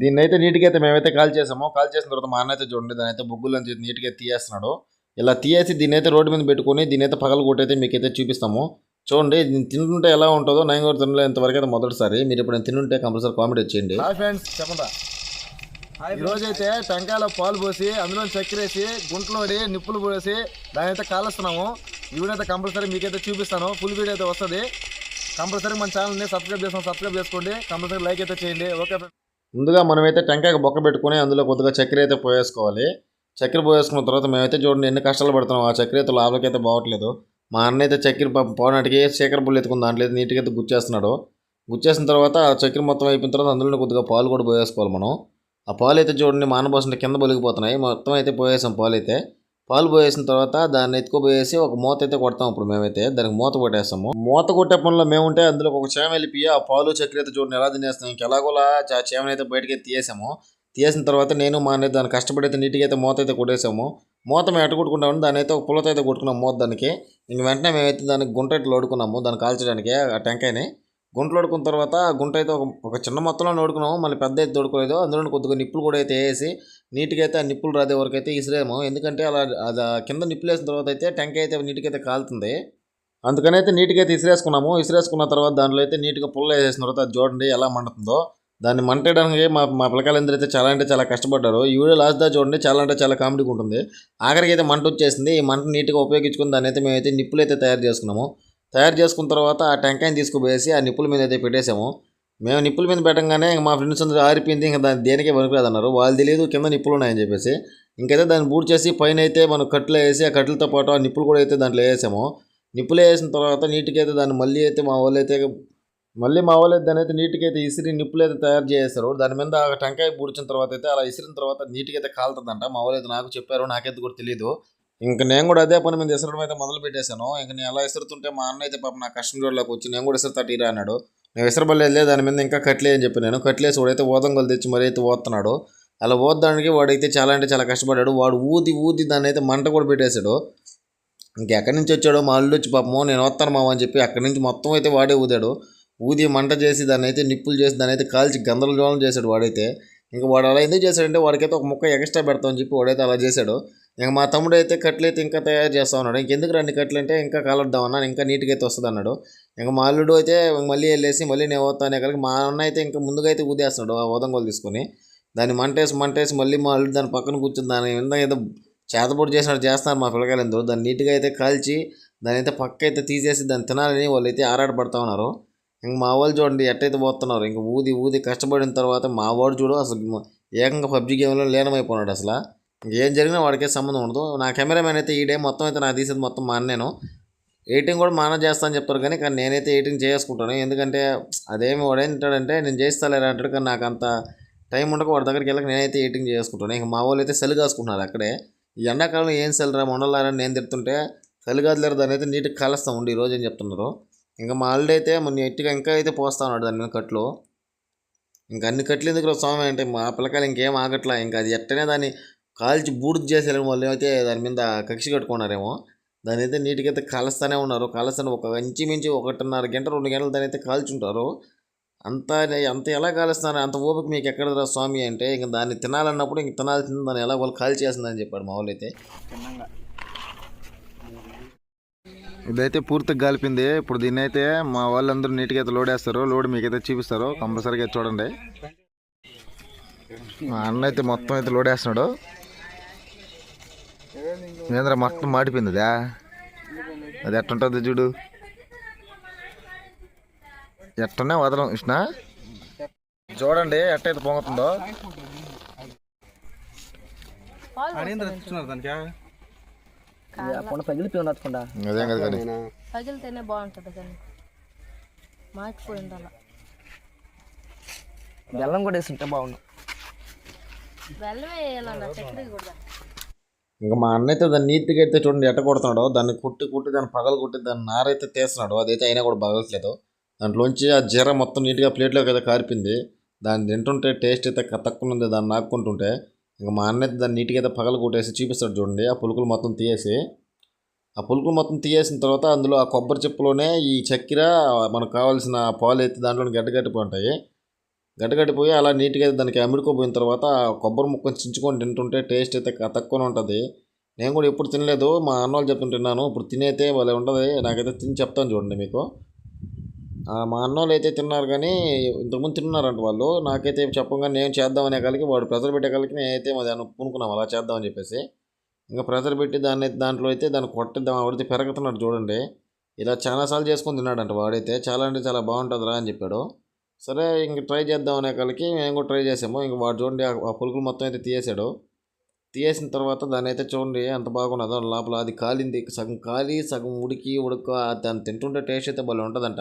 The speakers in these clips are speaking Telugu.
దీన్ని అయితే నీట్గా అయితే మేమైతే కాల్ చేసామో. కాల్ చేసిన తర్వాత మా అన్న అయితే చూడండి దాని అయితే బొగ్గులు అని నీట్గా తీయేస్తున్నాడు. ఇలా తీయేసి దీన్ని అయితే రోడ్డు మీద పెట్టుకొని దీని అయితే పగలు కొట్టయితే మీకైతే చూపిస్తాము. చూడండి దీన్ని తింటుంటే ఎలా ఉంటుందో నేను కూడా తినలే ఇంతవరకు అయితే మొదటిసారి. మీరు ఇప్పుడు తినుంటే కంపల్సరీ కామెంట్ వచ్చేయండి హాయ్ ఫ్రెండ్స్ చెప్పండి. ఈ రోజు అయితే టెంకాయలో పాలు పోసి అందులో చక్కెర వేసి గుంటలోడి నిప్పులు పోసి దాని అయితే కాలుస్తున్నాము. ఈ వీడియో అయితే కంపల్సరీ మీకైతే చూపిస్తాను. ఫుల్ వీడియో అయితే వస్తుంది. కంపల్సరీ మన ఛానల్ని సబ్స్క్రైబ్ చేస్తాం సబ్స్క్రైబ్ చేసుకోండి. కంపల్సరీ లైక్ అయితే చేయండి. ఓకే ముందుగా మనమైతే టెంకాయకి బొక్క పెట్టుకొని అందులో కొద్దిగా చక్కెర అయితే పోయేసుకోవాలి. చక్కెర పోయేసుకున్న తర్వాత మేమైతే చూడండి ఎన్ని కష్టాలు పడుతున్నాం. ఆ చక్కెర అయితే లాభకైతే బాగట్లేదు మా అన్న అయితే చక్కెర ప- పోవడానికి చక్కెర పుల్లు ఎత్తుకుని దాంట్లో నీట్గా అయితే గుచ్చేస్తున్నాడు. గుచ్చేసిన తర్వాత ఆ చక్కెర మొత్తం అయిపోయిన తర్వాత అందులో కొద్దిగా పాలు కూడా పోయేసుకోవాలి మనం. ఆ పాలు అయితే చూడండి మానబోసిన కింద బొలిగిపోతున్నాయి. మొత్తం అయితే పోయేసాం పాలు అయితే. పాలు పోయేసిన తర్వాత దాన్ని ఎత్తుకుపోయేసి ఒక మూత అయితే కొడతాం ఇప్పుడు మేమైతే. దానికి మూత కొట్టేస్తాము. మూత కొట్టే పనిలో మేముంటే అందులో ఒక చేమ వెళ్ళిపి ఆ పాలు చక్కెర అయితే చూడండి ఎలా తినేస్తాం ఇంకెలాగోలా ఆ చేమని అయితే బయటకి తీసేసాము. తీసిన తర్వాత నేను మా అనేది దాన్ని కష్టపడి అయితే నీట్గా అయితే మూత అయితే కొట్టేసాము. మూత మేము ఎట్ట కొట్టుకుంటాము దాని అయితే ఒక పుల్లతో అయితే కొట్టుకున్నాము మూత దానికి. ఇంక వెంటనే మేమైతే దానికి గుంట ఇట్లా దాన్ని కాల్చడానికి ఆ టెంకాయని. గుంటలు వడుకున్న తర్వాత గుంట అయితే ఒక ఒక చిన్న మొత్తంలో నోడుకున్నాము. మళ్ళీ పెద్ద అయితే తోడుకోలేదు. అందులో కొద్దిగా నిప్పులు కూడా అయితే వేసి నీట్గా అయితే ఆ నిప్పులు రాదే వరకు అయితే ఇసిరేము ఎందుకంటే అలా అది కింద నిప్పులు వేసిన తర్వాత అయితే టెంకాయ అయితే నీటికి అయితే కాలుతుంది. అందుకని అయితే నీట్గా అయితే ఇసిరేసుకున్నాము. ఇసిరేసుకున్న తర్వాత దాంట్లో అయితే నీట్గా పుల్ల వేసేసిన తర్వాత అది చూడండి ఎలా మండుతుందో. దాన్ని మంటేయడానికి మా మా పిల్లకాయలందరూ అయితే చాలా అంటే చాలా కష్టపడ్డారు. ఈ వీడియో లాస్ట్ దా చూడండి. చాలా అంటే చాలా కామెడీగా ఉంటుంది. ఆఖరికి అయితే మంట వచ్చేసింది. ఈ మంట నీట్గా ఉపయోగించుకుని దాన్ని అయితే మేమైతే నిప్పులు అయితే తయారు చేసుకున్నాము. తయారు చేసుకున్న తర్వాత ఆ టెంకాయని తీసుకుపోయేసి ఆ నిప్పుల మీద అయితే పెట్టేసాము మేము నిప్పుల మీద పెట్టంగానే ఇంకా మా ఫ్రెండ్స్ అందరూ ఆరిపోయింది ఇంకా దాని దేనికే పనికిరాదు అన్నారు వాళ్ళు తెలియదు కింద నిప్పులు ఉన్నాయని చెప్పేసి. ఇంకైతే దాన్ని బూట్ చేసి పైన అయితే మనం కట్లు వేసి ఆ కట్లతో పాటు ఆ నిప్పులు కూడా అయితే దాంట్లో వేసాము. నిప్పులు వేసిన తర్వాత నీటికి అయితే దాన్ని మళ్ళీ అయితే మా వాళ్ళు అయితే మళ్ళీ మా వాళ్ళు దాని అయితే నీటికి అయితే ఇసిరి నిప్పులు అయితే తయారు చేస్తారు దాని మీద ఆ టెంకాయ బూడిచిన తర్వాత అయితే అలా ఇసిరిన తర్వాత నీటికి అయితే కాలుతుందంట. మా వాళ్ళు అయితే నాకు చెప్పారు నాకైతే కూడా తెలియదు ఇంక నేను కూడా అదే పని మీద ఇసరడం అయితే మొదలు పెట్టేశాను. ఇంక నేను ఎలా ఇసురుతుంటే మా అన్న అయితే పాపం నా కష్టం జోడ్లోకి వచ్చి నేను కూడా ఇసురుతా టీరా అన్నాడు. నేను విసరబడలేదు దాని మీద ఇంకా కట్లే అని చెప్పి నేను. కట్లేసి వాడైతే ఓదంగలు తెచ్చి మరీ అయితే ఓతున్నాడు అలా ఓదడానికి వాడైతే చాలా అంటే చాలా కష్టపడ్డాడు. వాడు ఊది ఊది దాన్ని అయితే మంట కూడా పెట్టేశాడు. ఇంకెక్కడి నుంచి వచ్చాడో మా అల్లు వచ్చి పాపము నేను వస్తాను మామ అని చెప్పి అక్కడి నుంచి మొత్తం అయితే వాడే ఊదాడు. ఊది మంట చేసి దాన్ని అయితే నిప్పులు చేసి దాన్ని అయితే కాల్చి గందరగోళం చేశాడు వాడైతే. ఇంకా వాడు అలా ఎందుకు చేశాడంటే వాడికైతే ఒక ముక్క ఎక్స్ట్రా పెడతామని చెప్పి వాడైతే అలా చేశాడు. ఇంకా మా తమ్ముడు అయితే కట్లయితే ఇంకా తయారు చేస్తా ఉన్నాడు. ఇంకెందుకు రండి కట్లు అంటే ఇంకా కాలొద్దాం అన్నాను ఇంకా నీట్గా అయితే వస్తుంది అన్నాడు ఇంకా మా అల్లుడు అయితే మళ్ళీ వెళ్ళేసి మళ్ళీ నేను పోతానే కలిగి మా అన్న అయితే ఇంకా ముందుగా అయితే ఊదేస్తున్నాడు ఆ ఉదంగోలు తీసుకొని. దాన్ని మంటేసి మంటేసి మళ్ళీ మా అల్లుడు దాని పక్కన కూర్చుని దాని మీద ఏదో చేతపొడి చేసినట్టు చేస్తున్నారు మా పిల్లకాయలు అందరూ దాన్ని నీట్గా అయితే కాల్చి దాని అయితే పక్క అయితే తీసేసి దాన్ని తినాలని వాళ్ళు అయితే ఆరాటపడతా ఉన్నారు. ఇంక మా వాళ్ళు చూడండి ఎట్టయితే పోతున్నారు. ఇంక ఊది ఊది కష్టపడిన తర్వాత మా వాడు చూడు అసలు ఏకంగా పబ్జి గేమ్లో లీనమైపోయినాడు అసలు. ఏం జరిగినా వాడికే సంబంధం ఉండదు. నా కెమెరామెన్ అయితే ఈ డే మొత్తం అయితే నాకు తీసేది మొత్తం మా అన్నేను ఎడిటింగ్ కూడా మానే చేస్తాను చేస్తా అని చెప్తారు కానీ కానీ నేనైతే ఎడిటింగ్ చేసుకుంటాను. ఎందుకంటే అదేమి వాడేంటాడంటే నేను చేస్తాలేరా అంటాడు కానీ నాకు అంత టైం ఉండక వాడి దగ్గరికి వెళ్ళక నేనైతే ఎడిటింగ్ చేసుకుంటాను. ఇంకా మా వాళ్ళు అయితే సెల్ కాసుకుంటున్నారు అక్కడే. ఈ ఎండాకాలం ఏం సెల్ రా మొండలారా అని నేను తిడుతుంటే సెల్ కాదులేరు దాని అయితే నీట్గా కలుస్తాం ఉండి ఈ రోజు అని చెప్తున్నారు. ఇంకా మా ఆల్రెడీ అయితే మొన్న ఎట్టిగా ఇంకా అయితే పోస్తా ఉన్నాడు దాని మీద కట్లు. ఇంకా అన్ని కట్లు ఎందుకు స్వామి అంటే మా పిల్లకాయలు ఇంకేం ఆగట్లా. ఇంకా అది ఎట్టనే దాన్ని కాల్చి బూడిద చేసేయాలి వాళ్ళు అయితే దాని మీద కక్షి కట్టుకున్నారేమో దాని అయితే నీట్గా అయితే కాలుస్తూనే ఉన్నారు. కాలుస్తానే ఒక ఇంచి మించి ఒకటిన్నర గంట రెండు గంటలు దాని అయితే కాల్చుంటారు. అంత అంత ఎలా కాలుస్తున్నారు? అంత ఓపిక మీకు ఎక్కడరా స్వామి అంటే ఇంకా దాన్ని తినాలన్నప్పుడు ఇంక తినాల్సింది దాన్ని ఎలా వాళ్ళు కాల్ చేస్తుందని చెప్పాడు మా వాళ్ళు అయితే ఇదైతే పూర్తిగా కాలిపింది ఇప్పుడు దీన్ని అయితే మా వాళ్ళందరూ నీట్గా అయితే లోడ్ వేస్తారు. లోడ్ మీకైతే చూపిస్తారు. కంపల్సరీగా చూడండి. మా అన్న అయితే మొత్తం అయితే లోడ్ వేస్తున్నాడు. ఏంద్ర మొత్తం మాడిపోయింది అదా ఎట్టుంటుంది చూడు. ఎట్టనే వదలం ఇష్ణ చూడండి ఎట్టయితే పొంగుతుందో. కొండ పగిలిపోయి నచ్చకుండా అదేం కదా కానీ. పగిలితేనే బాగుంటుంది కానీ. మాకిపోయి ఉండాల బెల్లం కూడా వేస్తుంటే బాగుండు. బెల్లమే వేయాలన్న కూడా. ఇంకా మా అన్న అయితే దాన్ని నీట్గా అయితే చూడండి ఎట్ట కొడుతున్నాడు దాన్ని కుట్టి కుట్టి దాన్ని పగలు కుట్టి దాన్ని నారైతే తీస్తున్నాడు. అదైతే అయినా కూడా పగలట్లేదు దాంట్లోంచి ఆ జీర మొత్తం నీట్గా ప్లేట్లోకి అయితే కారిపింది. దాన్ని తింటుంటే టేస్ట్ అయితే తక్కువ ఉంది దాన్ని నాక్కుంటుంటే. ఇంకా మా అన్న అయితే దాన్ని నీట్గా అయితే పగలు కొట్టేసి చూపిస్తాడు చూడండి. ఆ పులుకులు మొత్తం తీయేసి ఆ పులుకులు మొత్తం తీయేసిన తర్వాత అందులో ఆ కొబ్బరి చెప్పులోనే ఈ చక్కెర మనకు కావాల్సిన పాలు అయితే దాంట్లో గడ్డగట్టిపోయి ఉంటాయి. గడ్డగట్టిపోయి అలా నీట్గా దానికి అమ్ముడుకోపోయిన తర్వాత కొబ్బరి ముక్కను చించుకొని తింటుంటే టేస్ట్ అయితే తక్కువనే ఉంటుంది. నేను కూడా ఎప్పుడు తినలేదు. మా అన్న వాళ్ళు చెప్తుంటున్నాను ఇప్పుడు తినైతే వాళ్ళే ఉండదు నాకైతే తిని చెప్తాను చూడండి మీకు. మా అన్నోళ్ళు అయితే తిన్నారు కానీ ఇంతకుముందు తిన్నారంట వాళ్ళు. నాకైతే చెప్పగానే నేను చేద్దామనే కలిగి వాడు ప్రెజర్ పెట్టే కలిగి నేనైతే మరి దాన్ని పూనుకున్నాం అలా చేద్దామని చెప్పేసి. ఇంకా ప్రెజర్ పెట్టి దాన్ని దాంట్లో అయితే దాన్ని కొట్టిద్దాం. ఆవిడైతే పెరుగుతున్నాడు చూడండి. ఇలా చాలాసార్లు చేసుకొని తిన్నాడంట వాడైతే. చాలా అంటే చాలా బాగుంటుందిరా అని చెప్పాడు. సరే ఇంక ట్రై చేద్దాం అనే కలికి మేము కూడా ట్రై చేసాము. ఇంక వాడు చూడండి ఆ- పులుకులు మొత్తం అయితే తీసేశాడు తీసేసిన తర్వాత దాన్ని అయితే చూడండి ఎంత బాగున్నదో లోపల అది కాలింది. సగం కాలి సగం ఉడికి ఉడక దాన్ని తింటుంటే టేస్ట్ అయితే భలే ఉంటుందంట.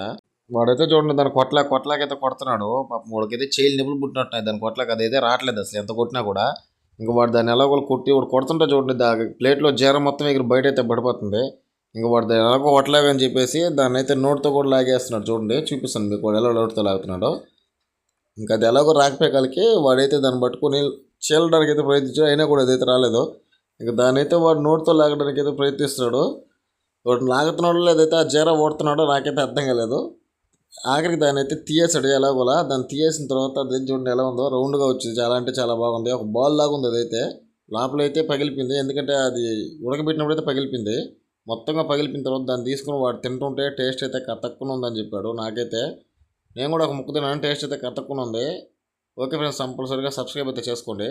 వాడైతే చూడండి దాని కొట్లా కొట్లాకైతే కొడుతున్నాడు. పాపం వాడికైతే చేయిలు నిపులు పుట్టినట్టున్నాయి. దాని కొట్లాకి అదైతే రావట్లేదు అసలు ఎంత కొట్టినా కూడా. ఇంకా వాడు దాన్ని ఎలాగో కొట్టి వాడు కొడుతుంటే చూడండి దా ప్లేట్లో జీరం మొత్తం ఇక్కడ బయట అయితే పడిపోతుంది. ఇంకా వాడు ఎలాగో అని చెప్పేసి దాన్ని అయితే నోట్తో కూడా లాగేస్తున్నాడు. చూడండి చూపిస్తాను మీకు వాడు ఎలా నోట్తో లాగుతున్నాడో. ఇంకా అది ఎలాగో రాకపోయేకాలకి వాడైతే దాన్ని పట్టుకొని చీలడానికి అయితే ప్రయత్నించాడు. అయినా కూడా అదైతే రాలేదు. ఇంకా దాని అయితే వాడు నోట్తో లాగడానికి అయితే ప్రయత్నిస్తున్నాడు. వాడు లాగుతున్నాడో లేదైతే ఆ జీరా ఓడుతున్నాడో నాకైతే అర్థం కాలేదు. ఆఖరికి దాన్ని అయితే తీయేసాడు ఎలాగోలా. దాన్ని తీయేసిన తర్వాత అది చూడండి ఎలా ఉందో. రౌండ్గా వచ్చింది. చాలా అంటే చాలా బాగుంది. ఒక బాల్ లాగా ఉంది అదైతే. లోపల అయితే పగిలిపోయింది. ఎందుకంటే అది ఉడకబెట్టినప్పుడు అయితే పగిలిపోయింది. మొత్తంగా పగిలిపిన తర్వాత దాన్ని తీసుకుని వాడు తింటుంటే టేస్ట్ అయితే కతక్కున ఉందని చెప్పాడు. నాకైతే నేను కూడా ఒక ముక్కు తిన్నాను టేస్ట్ అయితే కతక్కున ఉంది. ఓకే ఫ్రెండ్స్ కంపల్సరీగా సబ్స్క్రైబ్ అయితే చేసుకోండి.